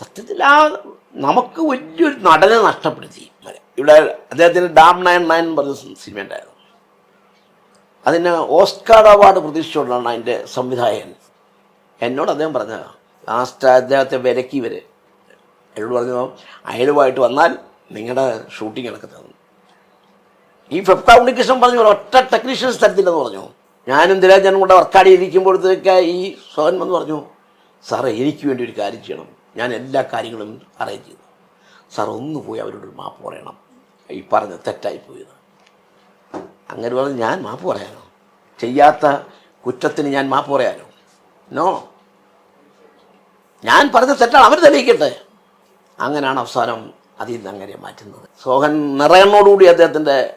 സത്യത്തിൽ ആ നമുക്ക് വലിയൊരു നടനെ നഷ്ടപ്പെടുത്തി. ഇവിടെ അദ്ദേഹത്തിന് ഡാം നയൻ നയൻ പറഞ്ഞ സിനിമ ഉണ്ടായിരുന്നു. അതിന് ഓസ്കാർ അവാർഡ് പ്രതീക്ഷിച്ചുകൊണ്ടാണ് അതിന്റെ സംവിധായകൻ. എന്നോട് അദ്ദേഹം പറഞ്ഞത് ലാസ്റ്റ് അദ്ദേഹത്തെ വിലക്കി വരെ എന്നോട് പറഞ്ഞു അയലുമായിട്ട് വന്നാൽ നിങ്ങളുടെ ഷൂട്ടിംഗ് നടക്കുന്നത് ഈ ഫെഫ്ത ഉണ്ണികൃഷ്ണൻ പറഞ്ഞു ഒറ്റ ടെക്നീഷ്യൻസ് തരത്തില്ലെന്ന് പറഞ്ഞു. ഞാനും ദിരാജനും കൂടെ വർക്കാടി ഇരിക്കുമ്പോഴത്തേക്ക് ഈ സോഹൻ വന്ന് പറഞ്ഞു സാറേ എനിക്ക് വേണ്ടി ഒരു കാര്യം ചെയ്യണം. ഞാൻ എല്ലാ കാര്യങ്ങളും അറേഞ്ച് ചെയ്തു. സാർ ഒന്ന് പോയി അവരോട് മാപ്പ് പറയണം. ഈ പറഞ്ഞ തെറ്റായി പോയത്. അങ്ങനെ പറഞ്ഞ് ഞാൻ മാപ്പ് പറയാനോ? ചെയ്യാത്ത കുറ്റത്തിന് ഞാൻ മാപ്പ് പറയാനോ? നോ ഞാൻ പറഞ്ഞ തെറ്റാണ്. അവർ തെളിയിക്കട്ടെ. അങ്ങനെയാണ് അവസാനം അതിൽ നിന്ന് അങ്ങനെ മാറ്റുന്നത്. സോഹൻ നിറയണ്ണോടുകൂടി അദ്ദേഹത്തിന്റെ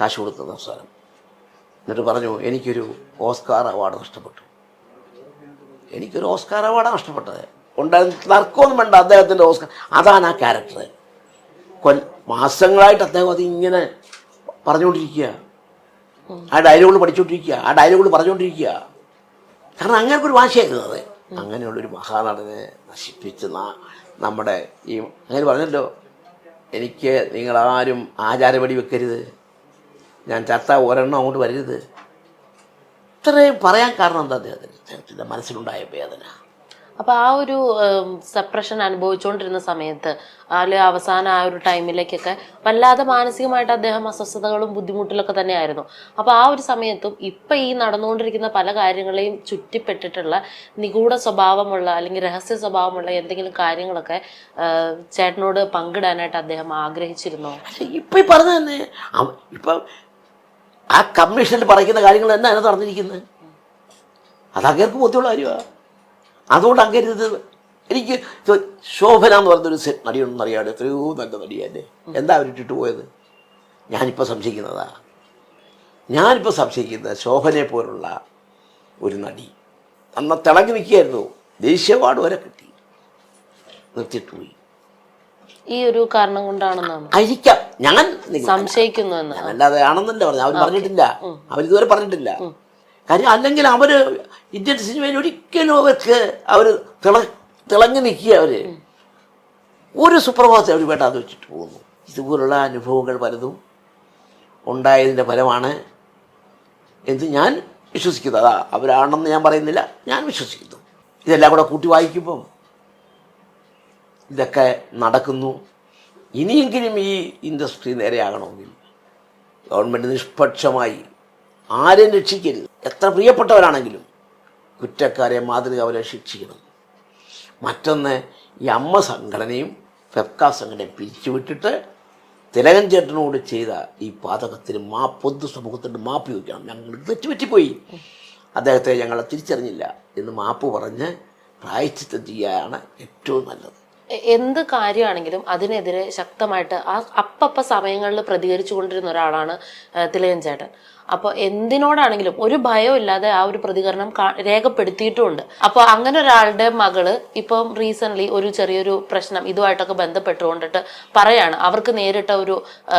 കാശ് കൊടുത്തത് അവസാനം. എന്നിട്ട് പറഞ്ഞു എനിക്കൊരു ഓസ്കാർ അവാർഡ് നഷ്ടപ്പെട്ടു. എനിക്കൊരു ഓസ്കാർ അവാർഡാണ് നഷ്ടപ്പെട്ടത്. ഉണ്ടായിരുന്ന തർക്കമൊന്നും വേണ്ട അദ്ദേഹത്തിന്റെ ഓസ്കർ. അതാണ് ആ ക്യാരക്ടർ കൊൽ മാസങ്ങളായിട്ട് അദ്ദേഹം അതിങ്ങനെ പറഞ്ഞുകൊണ്ടിരിക്കുക. ആ ഡയലോഗുകൾ പഠിച്ചുകൊണ്ടിരിക്കുക. ആ ഡയലോഗുകൾ പറഞ്ഞുകൊണ്ടിരിക്കുക. കാരണം അങ്ങനെ ഒരു വാശിയായിരുന്നു അത്. അങ്ങനെയുള്ളൊരു മഹാനടനെ നശിപ്പിച്ച് നമ്മുടെ ഈ അങ്ങനെ പറഞ്ഞല്ലോ. എനിക്ക് നിങ്ങളാരും ആചാരപടി വെക്കരുത്. ഞാൻ ചത്ത ഒരെണ്ണം അങ്ങോട്ട് വരരുത്. ഇത്രയും പറയാൻ കാരണം എന്താ അദ്ദേഹത്തിന്? അദ്ദേഹത്തിന്റെ മനസ്സിലുണ്ടായ വേദന. അപ്പൊ ആ ഒരു സപ്രഷൻ അനുഭവിച്ചുകൊണ്ടിരുന്ന സമയത്ത് അല്ലെ അവസാന ആ ഒരു ടൈമിലേക്കൊക്കെ വല്ലാതെ മാനസികമായിട്ട് അദ്ദേഹം അസ്വസ്ഥതകളും ബുദ്ധിമുട്ടിലൊക്കെ തന്നെയായിരുന്നു. അപ്പൊ ആ ഒരു സമയത്തും ഇപ്പൊ ഈ നടന്നുകൊണ്ടിരിക്കുന്ന പല കാര്യങ്ങളെയും ചുറ്റിപ്പെട്ടിട്ടുള്ള നിഗൂഢ സ്വഭാവമുള്ള അല്ലെങ്കിൽ രഹസ്യ സ്വഭാവമുള്ള എന്തെങ്കിലും കാര്യങ്ങളൊക്കെ ചേട്ടനോട് പങ്കിടാനായിട്ട് അദ്ദേഹം ആഗ്രഹിച്ചിരുന്നു? ഇപ്പൊ ഈ പറഞ്ഞ തന്നെ ഇപ്പൊ ആ കമ്മീഷനിൽ പറയുന്ന കാര്യങ്ങൾ തന്നെ നടന്നിരിക്കുന്നത് അത് അങ്ങേർക്ക് ബോധ്യമുള്ള കാര്യമാണ് അതുകൊണ്ട് അങ്ങേര് ഇത് എനിക്ക് ശോഭന എന്ന് പറഞ്ഞൊരു നടിയുണ്ടെന്ന് അറിയാതെ എത്രയോ നല്ല നടിയല്ലേ എന്താ അവരിട്ടിട്ട് പോയത്? ഞാനിപ്പോൾ സംശയിക്കുന്നതാ. ഞാനിപ്പോൾ സംശയിക്കുന്നത് ശോഭനയെ പോലുള്ള ഒരു നടി. അന്ന് തിളങ്ങി നിൽക്കുകയായിരുന്നു. ദേശീയ അവാർഡ് വരെ കിട്ടി. നിർത്തിയിട്ട് പോയി. ഈ ഒരു കാരണം കൊണ്ടാണെന്നാണ്. ഞാൻ സംശയിക്കുന്നു അല്ലാതെ ആണെന്നല്ല പറഞ്ഞു അവർ പറഞ്ഞിട്ടില്ല. അവരിതുവരെ പറഞ്ഞിട്ടില്ല. കാര്യം അല്ലെങ്കിൽ അവർ ഇന്ത്യൻ സിനിമയിൽ ഒരിക്കലും അവർക്ക് അവർ തിള തിളങ്ങി നിൽക്കുക അവർ ഒരു സുപ്രഭാതത്തെ അവർ വേണ്ടാതെ വെച്ചിട്ട് പോകുന്നു. ഇതുപോലുള്ള അനുഭവങ്ങൾ പലതും ഉണ്ടായതിന്റെ ഫലമാണ് എന്ന് ഞാൻ വിശ്വസിക്കുന്നു. അതാ അവരാണെന്ന് ഞാൻ പറയുന്നില്ല ഞാൻ വിശ്വസിക്കുന്നു. ഇതെല്ലാം കൂടെ കൂട്ടി വായിക്കുമ്പം ഇതൊക്കെ നടക്കുന്നു. ഇനിയെങ്കിലും ഈ ഇൻഡസ്ട്രി നേരെയാകണമെങ്കിൽ ഗവൺമെന്റ് നിഷ്പക്ഷമായി ആരെയും രക്ഷിക്കരുത്. എത്ര പ്രിയപ്പെട്ടവരാണെങ്കിലും കുറ്റക്കാരെ മാതൃക അവരെ ശിക്ഷിക്കണം. മറ്റൊന്ന് ഈ അമ്മ സംഘടനയും ഫെഫ്ക സംഘടനയും പിരിച്ചുവിട്ടിട്ട് തിലകൻ ചേട്ടനോട് ചെയ്ത ഈ പാതകത്തിന് മാ പൊതു സമൂഹത്തിന്റെ മാപ്പ് ചോദിക്കണം. ഞങ്ങൾ തെറ്റുപറ്റിപ്പോയി അദ്ദേഹത്തെ ഞങ്ങളെ തിരിച്ചറിഞ്ഞില്ല എന്ന് മാപ്പ് പറഞ്ഞ് പ്രായച്ചിത്തം ചെയ്യാനാണ് ഏറ്റവും നല്ലത്. എന്ത് കാര്യമാണെങ്കിലും അതിനെതിരെ ശക്തമായിട്ട് ആ അപ്പപ്പ സമയങ്ങളിൽ പ്രതികരിച്ചു കൊണ്ടിരുന്ന ഒരാളാണ് തിലകൻ ചേട്ടൻ. അപ്പോൾ എന്തിനോടാണെങ്കിലും ഒരു ഭയം ഇല്ലാതെ ആ ഒരു പ്രതികരണം രേഖപ്പെടുത്തിയിട്ടുണ്ട്. അപ്പോൾ അങ്ങനെ ഒരാളുടെ മകൾ ഇപ്പം റീസെന്റ് ഒരു ചെറിയൊരു പ്രശ്നം ഇതുമായിട്ടൊക്കെ ബന്ധപ്പെട്ടുകൊണ്ടിട്ട് പറയാണ്. അവർക്ക് നേരിട്ട ഒരു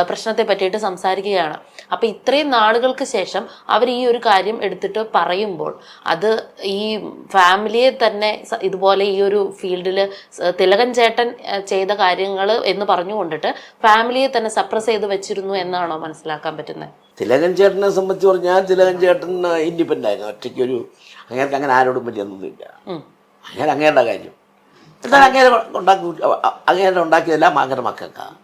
പ്രശ്നത്തെ പറ്റിയിട്ട് സംസാരിക്കുകയാണ്. അപ്പോൾ ഇത്രയും നാളുകൾക്ക് ശേഷം അവർ ഈ ഒരു കാര്യം എടുത്തിട്ട് പറയുമ്പോൾ അത് ഈ ഫാമിലിയെ തന്നെ ഇതുപോലെ ഈ ഒരു ഫീൽഡിൽ തിലകൻ ചേട്ടൻ ചെയ്ത കാര്യങ്ങൾ എന്ന് പറഞ്ഞുകൊണ്ടിട്ട് ഫാമിലിയെ തന്നെ സപ്രസ് ചെയ്ത് വെച്ചിരുന്നു എന്നാണോ മനസ്സിലാക്കാൻ പറ്റുന്നത്? തിലകൻ ചേട്ടനെ സംബന്ധിച്ച് പറഞ്ഞാൽ തിലകൻ ചേട്ടൻ ഇൻഡിപെൻഡന്റ് ആയിരുന്നു. ഒറ്റയ്ക്ക് ഒരു അങ്ങേർക്ക് അങ്ങനെ ആരോടും പറ്റിയൊന്നുമില്ല അങ്ങനെ അങ്ങേരുടെ കാര്യം. എന്നാൽ അങ്ങേരെ ഉണ്ടാക്കി അങ്ങേരെ ഉണ്ടാക്കിയതെല്ലാം അങ്ങയുടെ മക്കൾക്കാണ്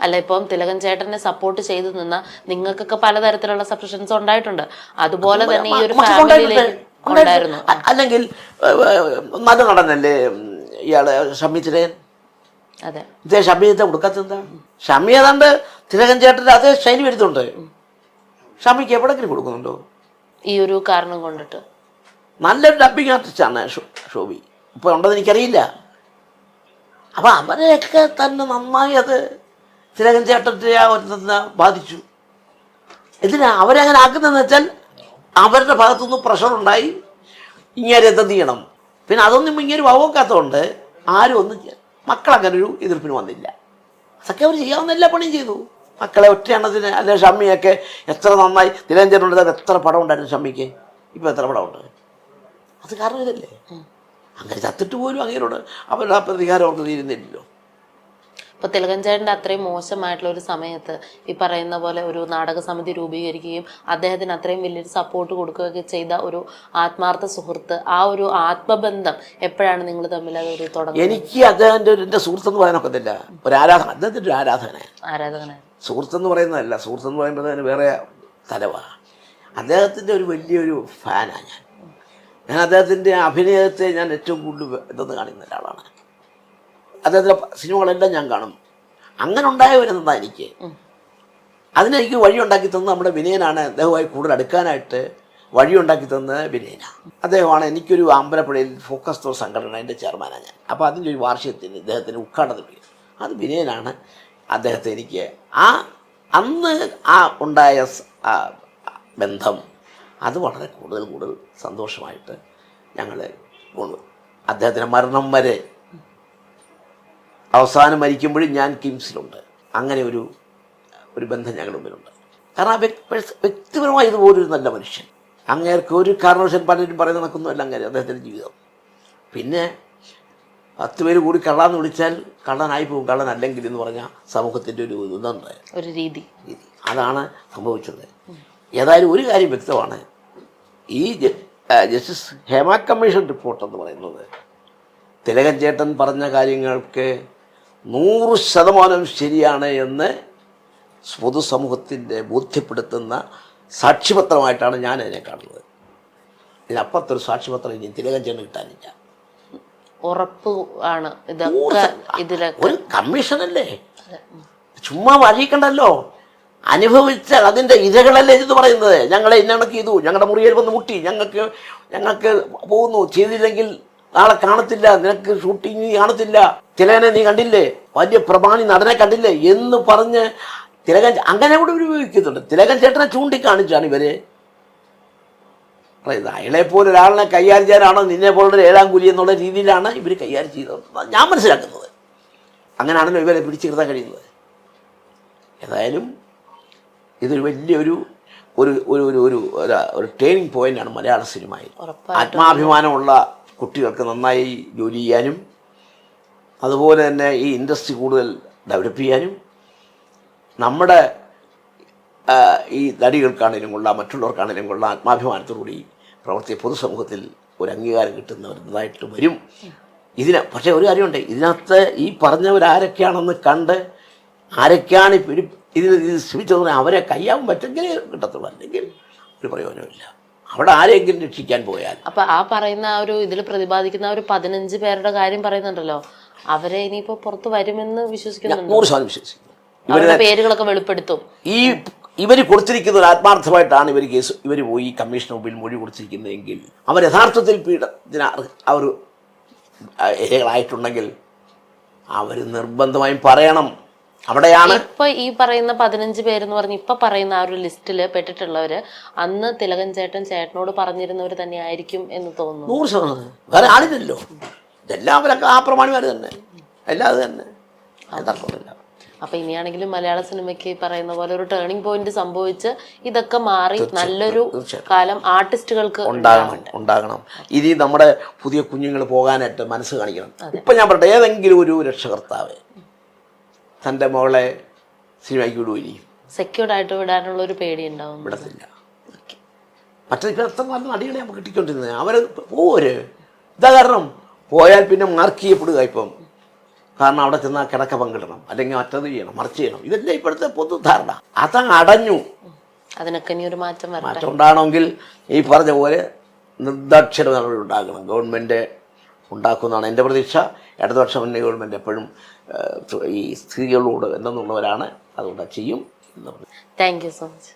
അല്ല ഇപ്പം തിലകൻ ചേട്ടനെ സപ്പോർട്ട് ചെയ്തു നിന്ന നിങ്ങൾക്കൊക്കെ പലതരത്തിലുള്ള സബ്സ്ക്രിപ്ഷൻസ് ഉണ്ടായിട്ടുണ്ട്. അതുപോലെ തന്നെ ഈ ഒരു ഉണ്ടായിരുന്നു. അല്ലെങ്കിൽ മത നല്ല നടനല്ലേ ഇയാൾ ഷമി അതെ. ഇതേ ഷമിയത്തെ കൊടുക്കാത്തെന്താ ഷമി ഏതാണ്ട് തിലകൻ ചേട്ടന്റെ അതേ ശൈലി വരുന്നുണ്ട് ഷമിക്ക് എവിടെങ്കിലും കൊടുക്കുന്നുണ്ടോ? ഈ ഒരു കാരണം കൊണ്ടിട്ട്. നല്ലൊരു ഡബിങ് ആർട്ടിസ്റ്റാണ് ഷോബി. ഇപ്പോൾ ഉണ്ടെന്ന് എനിക്കറിയില്ല. അപ്പം അവരെയൊക്കെ തന്നെ നന്നായി അത് തിലകൻ ചേട്ടന്റെ ആ ഒരു ബാധിച്ചു. എന്തിനാ? അവരങ്ങനെ ആക്കുന്നതെന്ന് വെച്ചാൽ അവരുടെ ഭാഗത്തുനിന്ന് പ്രഷറുണ്ടായി ഇങ്ങനെ എന്ത് ചെയ്യണം? പിന്നെ അതൊന്നും ഇങ്ങനെ വകവെക്കാത്തതുകൊണ്ട് ആരും ഒന്നും മക്കളങ്ങനൊരു മക്കളങ്ങനെ ഒരു എതിർപ്പിന് വന്നില്ല. അതൊക്കെ അവർ ചെയ്യാവുന്ന എല്ലാ പണിയും ചെയ്തു. മക്കളെ ഒറ്റയെണ്ണത്തിന് അല്ലെ ഷമ്മിയൊക്കെ എത്ര നന്നായി അത് എത്ര പടം ഉണ്ടായിരുന്നു ഷമ്മിക്ക്? ഇപ്പം എത്ര പടമുണ്ട്? അത് കാരണം ഇതല്ലേ. അങ്ങനെ ചത്തിട്ട് പോലും അങ്ങനെയോട് അവരുടെ ആ പ്രതികാരം അവർക്ക് തീരുന്നില്ലല്ലോ ഇപ്പൊ തിലകൻ ചേട്ടന്റെ അത്രയും മോശമായിട്ടുള്ള ഒരു സമയത്ത് ഈ പറയുന്ന പോലെ ഒരു നാടക സമിതി രൂപീകരിക്കുകയും അദ്ദേഹത്തിന് അത്രയും വലിയൊരു സപ്പോർട്ട് കൊടുക്കുകയൊക്കെ ചെയ്ത ഒരു ആത്മാർത്ഥ സുഹൃത്ത് ആ ഒരു ആത്മബന്ധം എപ്പോഴാണ് നിങ്ങൾ തമ്മിൽ അതൊരു തുടങ്ങുന്നത്? എനിക്ക് അദ്ദേഹത്തിന്റെ ഒരു എന്ന് സുഹൃത്തെന്ന് പറയാനൊക്കത്തില്ല ഒരു ആരാധന അദ്ദേഹത്തിന്റെ ഒരു ആരാധന സുഹൃത്ത് എന്ന് പറയുന്നതല്ല. സുഹൃത്തെന്ന് പറയുമ്പോൾ അതിന് വേറെ തലവാണ് അദ്ദേഹത്തിന്റെ ഒരു വലിയൊരു ഫാനാണ് ഞാൻ. ഞാൻ അദ്ദേഹത്തിന്റെ അഭിനയത്തെ ഞാൻ ഏറ്റവും കൂടുതൽ ഇതെന്ന് കാണിക്കുന്ന ഒരാളാണ്. അദ്ദേഹത്തിന്റെ സിനിമകളെല്ലാം ഞാൻ കാണും. അങ്ങനെ ഉണ്ടായ ഒരു എന്താ എനിക്ക്? അതിനെനിക്ക് വഴിയുണ്ടാക്കി തന്നത് നമ്മുടെ വിനയനാണ്. അദ്ദേഹവുമായി കൂടുതൽ അടുക്കാനായിട്ട് വഴിയുണ്ടാക്കി തന്നത് വിനയനാണ് അദ്ദേഹമാണ് എനിക്കൊരു അമ്പലപ്പുഴയിൽ ഫോക്കസ് തോർ സംഘടന എന്റെ ചെയർമാനാണ് ഞാൻ. അപ്പോൾ അതിന്റെ ഒരു വാർഷികത്തിന് ഇദ്ദേഹത്തിന് ഉദ്ഘാടനം ചെയ്യും അത് വിനയനാണ് അദ്ദേഹത്തെ എനിക്ക് ആ അന്ന് ആ ഉണ്ടായ ബന്ധം അത് വളരെ കൂടുതൽ കൂടുതൽ സന്തോഷമായിട്ട് ഞങ്ങൾ കൊണ്ടു അദ്ദേഹത്തിന്റെ മരണം വരെ അവസാനം മരിക്കുമ്പോഴും ഞാൻ കിംസിലുണ്ട്. അങ്ങനെ ഒരു ഒരു ബന്ധം ഞങ്ങളുടെ മുമ്പിലുണ്ട്. കാരണം ആ വ്യക്തി വ്യക്തിപരമായി ഇതുപോലൊരു നല്ല മനുഷ്യൻ. അങ്ങേർക്ക് ഒരു കാരണവശൻ പലരും പറയുന്ന നടക്കുന്നുമല്ല അങ്ങനെ അദ്ദേഹത്തിന്റെ ജീവിതം. പിന്നെ പത്ത് പേര് കൂടി കള്ളാന്ന് വിളിച്ചാൽ കള്ളനായി പോകും കള്ളൻ അല്ലെങ്കിൽ എന്ന് പറഞ്ഞാൽ സമൂഹത്തിന്റെ ഒരു ഇതുണ്ട്. ഒരു രീതി. രീതി. അതാണ് സംഭവിച്ചത്. ഏതായാലും ഒരു കാര്യം വ്യക്തമാണ്. ഈ ജസ്റ്റിസ് ഹേമ കമ്മീഷൻ റിപ്പോർട്ട് എന്ന് പറയുന്നത്. തിലകൻ ചേട്ടൻ പറഞ്ഞ കാര്യങ്ങൾക്ക് നൂറ് ശതമാനം ശരിയാണ് എന്ന് പൊതുസമൂഹത്തിന്റെ ബോധ്യപ്പെടുത്തുന്ന സാക്ഷിപത്രമായിട്ടാണ് ഞാൻ അതിനെ കാണുന്നത്. ഇതിനപ്പുറത്തൊരു സാക്ഷ്യപത്രം ഇനി തിലകം ചെന്ന് കിട്ടാനില്ല. ഉറപ്പ് ആണ്. ഇതൊക്കെ ഇതിലൊക്കെ ഒരു കമ്മീഷനല്ലേ? ചുമ്മാ വഴിക്കണ്ടല്ലോ അനുഭവിച്ച അതിന്റെ ഇരകളല്ലേ ഇത് പറയുന്നത്. ഞങ്ങളെ ഇന്നണക്ക് ചെയ്തു. ഞങ്ങളുടെ മുറിയിൽ വന്ന് മുട്ടി. ഞങ്ങൾക്ക് ഞങ്ങൾക്ക് പോകുന്നു. ചെയ്തില്ലെങ്കിൽ നാളെ കാണത്തില്ല നിനക്ക് ഷൂട്ടിങ് നീ കാണത്തില്ല. തിലകനെ നീ കണ്ടില്ലേ? വലിയ പ്രമാണി നടനെ കണ്ടില്ലേ? എന്ന് പറഞ്ഞ് തിലകൻ അങ്ങനെ കൂടെ ഉപയോഗിക്കുന്നുണ്ട്. തിലകൻ ചേട്ടനെ ചൂണ്ടിക്കാണിച്ചാണ് ഇവർ. അയാളെ പോലെ ഒരാളിനെ കൈകാര്യം ചെയ്യാനാണോ? നിന്നെ പോലുള്ള ഏഴാം കൂലി എന്നുള്ള രീതിയിലാണ് ഇവർ കൈകാര്യം ചെയ്തത്. ഞാൻ മനസ്സിലാക്കുന്നത്. അങ്ങനെയാണല്ലോ ഇവരെ പിടിച്ചു കിട്ടാൻ കഴിയുന്നത്. ഏതായാലും ഇതൊരു വലിയൊരു ഒരു ഒരു ഒരു ഒരു ഒരു- ഒരു ടേണിംഗ് പോയിന്റാണ് മലയാള സിനിമയിൽ. ആത്മാഭിമാനമുള്ള കുട്ടികൾക്ക് നന്നായി ജോലി ചെയ്യാനും അതുപോലെ തന്നെ ഈ ഇൻഡസ്ട്രി കൂടുതൽ ഡെവലപ്പ് ചെയ്യാനും നമ്മുടെ ഈ നടികൾക്കാണെങ്കിലും കൊള്ളാം മറ്റുള്ളവർക്കാണെങ്കിലും കൊള്ളാം ആത്മാഭിമാനത്തോടുകൂടി പ്രവർത്തിയ പൊതുസമൂഹത്തിൽ ഒരു അംഗീകാരം കിട്ടുന്നവരുന്നതായിട്ട് വരും. ഇതിന് പക്ഷേ ഒരു കാര്യമുണ്ട് ഇതിനകത്ത് ഈ പറഞ്ഞവരാരൊക്കെയാണെന്ന് കണ്ട് ആരൊക്കെയാണ് പിടി ഇത് ഇതിന് ഇത് ശ്രമിച്ചതെന്ന് അവരെ കയ്യാൻ പറ്റെങ്കിലേ കിട്ടത്തുള്ളൂ. അല്ലെങ്കിൽ ഒരു പ്രയോജനമില്ല അവിടെ ആരെങ്കിലും രക്ഷിക്കാൻ പോയാൽ അപ്പൊ ആ പറയുന്ന ആ ഒരു ഇതിൽ പ്രതിപാദിക്കുന്ന ആ ഒരു പതിനഞ്ച് പേരുടെ കാര്യം പറയുന്നുണ്ടല്ലോ അവരെ ഇനിയിപ്പോ പുറത്ത് വരുമെന്ന് വിശ്വസിക്കുന്നുണ്ട് നൂറ് ശതമാനം വിശ്വസിക്കുന്നു അവരുടെ പേരുകളൊക്കെ വെളിപ്പെടുത്തും ഈ ഇവർ കൊടുത്തിരിക്കുന്ന ഒരു ആത്മാർത്ഥമായിട്ടാണ് ഇവർ കേസ് ഇവർ പോയി കമ്മീഷൻ മുമ്പിൽ മൊഴി കൊടുത്തിരിക്കുന്നതെങ്കിൽ അവർ യഥാർത്ഥത്തിൽ പീഡത്തിന് അവർ ഇരകളായിട്ടുണ്ടെങ്കിൽ അവർ നിർബന്ധമായും പറയണം അവിടെയാണ് ഇപ്പൊ ഈ പറയുന്ന പതിനഞ്ച് പേരെന്ന് പറഞ്ഞ് ഇപ്പൊ പറയുന്ന ആ ഒരു ലിസ്റ്റിൽ പെട്ടിട്ടുള്ളവര് അന്ന് തിലകൻ ചേട്ടൻ ചേട്ടനോട് പറഞ്ഞിരുന്നവർ തന്നെ ആയിരിക്കും എന്ന് തോന്നുന്നു. നൂറ് ശതമാനം. വേറെ ആളില്ലല്ലോ. ഇതെല്ലാം അവരൊക്കെ ആ പ്രമാണിമാർ തന്നെ. എല്ലാം അത് തന്നെ. അത് തർക്കമില്ല അപ്പൊ ഇനിയാണെങ്കിലും മലയാള സിനിമയ്ക്ക് പറയുന്ന പോലെ ഒരു ടേണിംഗ് പോയിന്റ് സംഭവിച്ച് ഇതൊക്കെ മാറി നല്ലൊരു കാലം ആർട്ടിസ്റ്റുകൾക്ക് ഉണ്ടാകണം ഉണ്ടാകണം. ഇനി നമ്മുടെ പുതിയ കുഞ്ഞുങ്ങൾ പോകാനായിട്ട് മനസ്സ് കാണിക്കണം. ഇപ്പൊ ഞാൻ പറയട്ടെ ഏതെങ്കിലും ഒരു രക്ഷകർത്താവ് തന്റെ മോളെ സിനിമയ്ക്ക് വിടുവോ ഇനി. സെക്യൂർഡ് ആയിട്ട് വിടാനുള്ള ഒരു പേടി ഉണ്ടാവും വിടത്തില്ല മറ്റേ ഇപ്പം എത്ര നല്ല നടികളെ നമുക്ക് കിട്ടിക്കൊണ്ടിരുന്നത് അവർ പോര്. ഇതാ കാരണം. പോയാൽ പിന്നെ മാർക്ക് ചെയ്യപ്പെടുക ഇപ്പം. കാരണം അവിടെ ചെന്നാൽ കിടക്ക പങ്കിടണം. അല്ലെങ്കിൽ മറ്റത് ചെയ്യണം മറിച്ച് ചെയ്യണം. ഇതല്ലേ ഇപ്പോഴത്തെ പൊതുധാരണ അതങ്ങ് അടഞ്ഞു. അതിനൊക്കെ ഇനി ഒരു മാറ്റം മാറ്റം ഉണ്ടാകണമെങ്കിൽ ഈ പറഞ്ഞ പോലെ നിർദ്ദാക്ഷര നടപടി ഉണ്ടാകണം. ഗവൺമെന്റ് ഉണ്ടാക്കുന്നതാണ് എന്റെ പ്രതീക്ഷ. ഇടതുപക്ഷ മുന്നണി ഗവൺമെന്റ് എപ്പോഴും ഈ സ്ത്രീകളോട് എന്തെന്നുള്ളവരാണ് അതുകൊണ്ട് ചെയ്യും താങ്ക് യു സോ മച്ച്